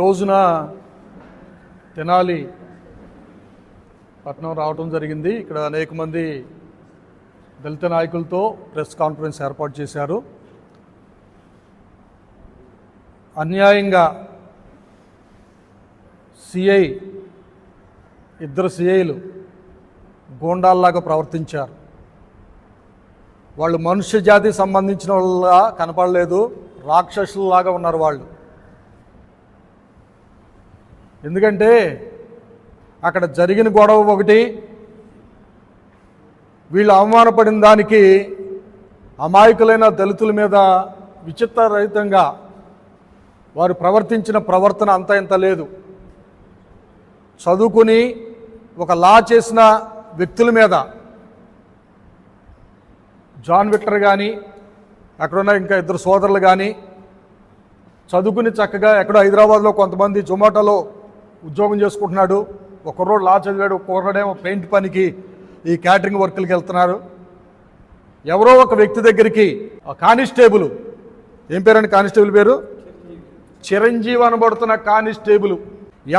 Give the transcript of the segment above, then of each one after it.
రోజున తెనాలి పట్నం రావడం జరిగింది. ఇక్కడ అనేక మంది దళిత నాయకులతో ప్రెస్ కాన్ఫరెన్స్ ఏర్పాటు చేశారు. అన్యాయంగా సిఐ ఇద్దరు సిఐలు గోండాల్లాగా ప్రవర్తించారు. వాళ్ళు మనుష్య జాతికి సంబంధించిన వాళ్ళ కనపడలేదు. రాక్షసులలాగా ఉన్నారు వాళ్ళు. ఎందుకంటే అక్కడ జరిగిన గొడవ ఒకటి వీళ్ళు అవమానపడిన దానికి అమాయకులైన దళితుల మీద విచిత్రరహితంగా వారు ప్రవర్తించిన ప్రవర్తన అంత ఇంత లేదు. చదువుకుని ఒక లా చేసిన వ్యక్తుల మీద జాన్ విక్టర్ కానీ అక్కడున్న ఇంకా ఇద్దరు సోదరులు కానీ చదువుకుని చక్కగా ఎక్కడో హైదరాబాద్లో కొంతమంది జొమాటోలో ఉద్యోగం చేసుకుంటున్నాడు ఒకరోడు లా చదివాడు ఒకరోడేమో పెయింట్ పనికి ఈ క్యాటరింగ్ వర్కులకి వెళ్తున్నారు. ఎవరో ఒక వ్యక్తి దగ్గరికి ఆ కానిస్టేబుల్ ఏం పేరండి కానిస్టేబుల్ పేరు? చిరంజీవి అనబడుతున్న కానిస్టేబుల్.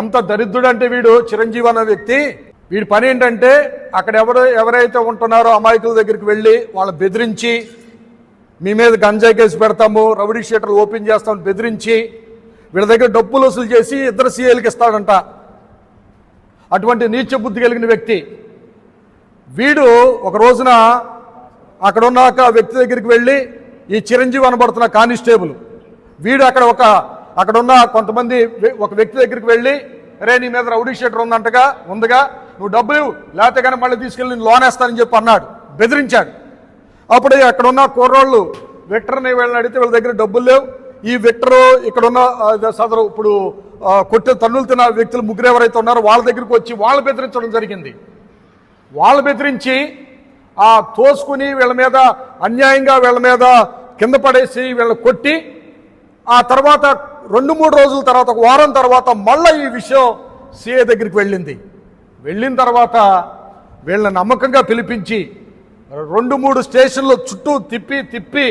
ఎంత దరిద్రుడంటే వీడు చిరంజీవి అన్న వ్యక్తి. వీడి పని ఏంటంటే అక్కడ ఎవరు ఎవరైతే ఉంటున్నారో అమాయకుల దగ్గరికి వెళ్ళి వాళ్ళని బెదిరించి మీ మీద గంజాయి కేసు పెడతాము రౌడీ షీటర్లు ఓపెన్ చేస్తామని బెదిరించి వీళ్ళ దగ్గర డబ్బులు వసూలు చేసి ఇద్దరు సీఏలకి ఇస్తాడంట. అటువంటి నీచ బుద్ధి కలిగిన వ్యక్తి. వీడు ఒక రోజున అక్కడ ఉన్న ఒక వ్యక్తి దగ్గరికి వెళ్ళి ఈ చిరంజీవి అనబడుతున్న కానిస్టేబుల్. వీడు అక్కడ ఒక అక్కడ ఉన్న కొంతమంది ఒక వ్యక్తి దగ్గరికి వెళ్ళి రే నీ మీద రౌడీ షీటర్ ఉందంటగా ఉందిగా నువ్వు డబ్బులు లేకపోతే కానీ మళ్ళీ తీసుకెళ్ళి నేను లోన్ వేస్తానని చెప్పి అన్నాడు. బెదిరించాడు. అప్పుడు అక్కడ ఉన్న కుర్రోళ్ళు విక్టర్ని వీళ్ళని అడిగితే వీళ్ళ దగ్గర డబ్బులు లేవు ఈ విక్టరు ఇక్కడున్న సదరు ఇప్పుడు ఆ, కొట్టే తన్నులు తిన్న వ్యక్తులు ముగ్గురు ఎవరైతే ఉన్నారో వాళ్ళ దగ్గరికి వచ్చి వాళ్ళు బెదిరించడం జరిగింది. వాళ్ళు బెదిరించి ఆ తోసుకుని వీళ్ళ మీద అన్యాయంగా వీళ్ళ మీద కింద పడేసి వీళ్ళని కొట్టి ఆ తర్వాత రెండు మూడు రోజుల తర్వాత ఒక వారం తర్వాత మళ్ళీ ఈ విషయం సిఏ దగ్గరికి వెళ్ళింది. వెళ్ళిన తర్వాత వీళ్ళని నమ్మకంగా పిలిపించి రెండు మూడు స్టేషన్లు చుట్టూ తిప్పి తిప్పి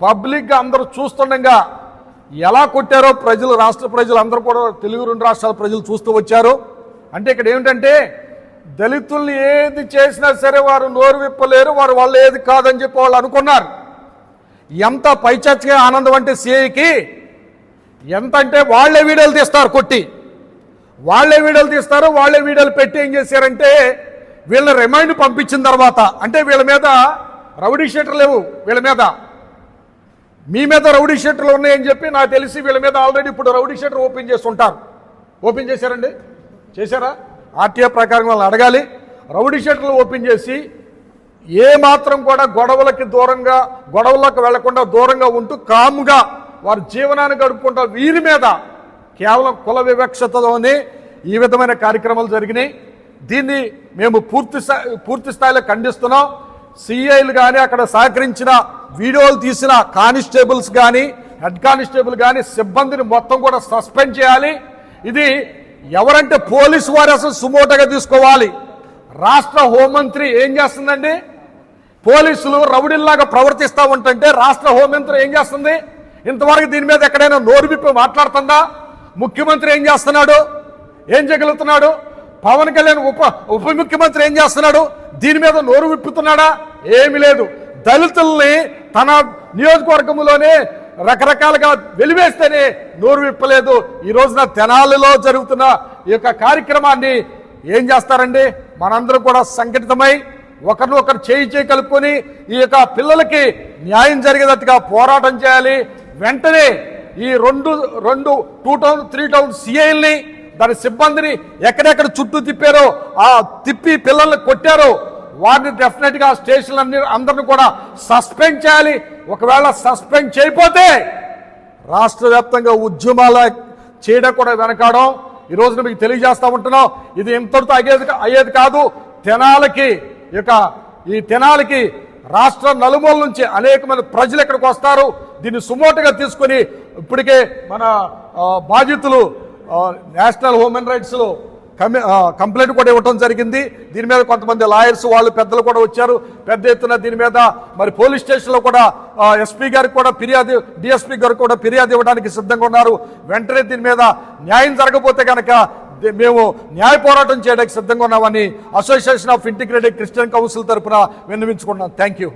పబ్లిక్గా అందరూ చూస్తుండగా ఎలా కొట్టారో ప్రజలు రాష్ట్ర ప్రజలు అందరూ కూడా తెలుగు రెండు రాష్ట్రాల ప్రజలు చూస్తూ వచ్చారు. అంటే ఇక్కడ ఏమిటంటే దళితుల్ని ఏది చేసినా సరే వారు నోరు విప్పలేరు వారు వాళ్ళు ఏది కాదని చెప్పి వాళ్ళు అనుకున్నారు. ఎంత పైచచ్చగా ఆనందం అంటే సిఐకి ఎంత అంటే వాళ్ళే వీడియోలు తీస్తారు కొట్టి. వాళ్ళే వీడియోలు తీస్తారు వాళ్ళే వీడియోలు పెట్టి ఏం చేశారంటే వీళ్ళ రిమైండ్ పంపించిన తర్వాత అంటే వీళ్ళ మీద రౌడీ షీటర్ లేవు వీళ్ళ మీద. మీ మీద రౌడీ షెట్లు ఉన్నాయని చెప్పి నాకు తెలిసి వీళ్ళ మీద ఆల్రెడీ ఇప్పుడు రౌడీ షీటర్ ఓపెన్ చేసి ఉంటారు ఓపెన్ చేశారండి? చేశారా? ఆర్టీఏ ప్రకారం వాళ్ళని అడగాలి. రౌడీ షెట్లు ఓపెన్ చేసి ఏ మాత్రం కూడా గొడవలకి దూరంగా గొడవలకు వెళ్ళకుండా దూరంగా ఉంటూ కాముగా వారి జీవనాన్ని గడుపుకుంటా వీరి మీద కేవలం కుల వివక్షతలోనే ఈ విధమైన కార్యక్రమాలు జరిగినాయి. దీన్ని మేము పూర్తి స్థాయి పూర్తి స్థాయిలో ఖండిస్తున్నాం. సిఐలు కానీ అక్కడ సహకరించిన వీడియోలు తీసిన కానిస్టేబుల్స్ కానీ హెడ్ కానిస్టేబుల్ కానీ సిబ్బందిని మొత్తం కూడా సస్పెండ్ చేయాలి. ఇది ఎవరంటే పోలీసు వారు అసలు సుమోటగా తీసుకోవాలి. రాష్ట్ర హోంమంత్రి ఏం చేస్తుందండి? పోలీసులు రౌడీల్లాగా ప్రవర్తిస్తూ ఉంటుంటే రాష్ట్ర హోంమంత్రి ఏం చేస్తుంది? ఇంతవరకు దీని మీద ఎక్కడైనా నోరు విప్పి మాట్లాడుతుందా? ముఖ్యమంత్రి ఏం చేస్తున్నాడు? ఏం చేయగలుగుతున్నాడు? పవన్ కళ్యాణ్ ఉప ఉప ముఖ్యమంత్రి ఏం చేస్తున్నాడు? దీని మీద నోరు విప్పుతున్నాడా? ఏమీ లేదు. దళితుల్ని తన నియోజకవర్గంలోనే రకరకాలుగా వెలివేస్తేనే నోరు విప్పలేదు. ఈ రోజున తెనాలిలో జరుగుతున్న ఈ యొక్క కార్యక్రమాన్ని ఏం చేస్తారండి? మనందరం కూడా సంఘటితమై ఒకరిని ఒకరు చేయి చేయి కలుపుకొని ఈ యొక్క పిల్లలకి న్యాయం జరిగేటట్టుగా పోరాటం చేయాలి. వెంటనే ఈ రెండు రెండు టూ టౌన్ త్రీ టౌన్ సిఐల్ని దాని సిబ్బందిని ఎక్కడెక్కడ చుట్టూ తిప్పారో ఆ తిప్పి పిల్లల్ని కొట్టారో వారిని డెఫినెట్గా స్టేషన్ అందరిని కూడా సస్పెండ్ చేయాలి. ఒకవేళ సస్పెండ్ చేయకపోతే రాష్ట్ర వ్యాప్తంగా ఉద్యమాల చేయడం కూడా వెనకాడం. ఈ రోజున మీకు తెలియజేస్తూ ఉంటున్నాం. ఇది ఇంతటితో అయ్యేది అయ్యేది కాదు. తెనాలకి ఇక ఈ తెనాలకి రాష్ట్ర నలుమూల నుంచి అనేక మంది ప్రజలు ఇక్కడికి వస్తారు. దీన్ని సుమోటుగా తీసుకొని ఇప్పటికే మన బాధితులు నేషనల్ హ్యూమన్ రైట్స్లో కంప్లైంట్ కూడా ఇవ్వటం జరిగింది. దీని మీద కొంతమంది లాయర్స్ వాళ్ళు పెద్దలు కూడా వచ్చారు. పెద్ద ఎత్తున దీని మీద మరి పోలీస్ స్టేషన్లో కూడా ఎస్పీ గారికి కూడా ఫిర్యాదు డిఎస్పీ గారికి కూడా ఫిర్యాదు ఇవ్వడానికి సిద్ధంగా ఉన్నారు. వెంటనే దీని మీద న్యాయం జరగకపోతే కనుక మేము న్యాయ పోరాటం చేయడానికి సిద్ధంగా ఉన్నామని association of integrated Christian council తరఫున విన్నవించుకున్నాం థ్యాంక్ యూ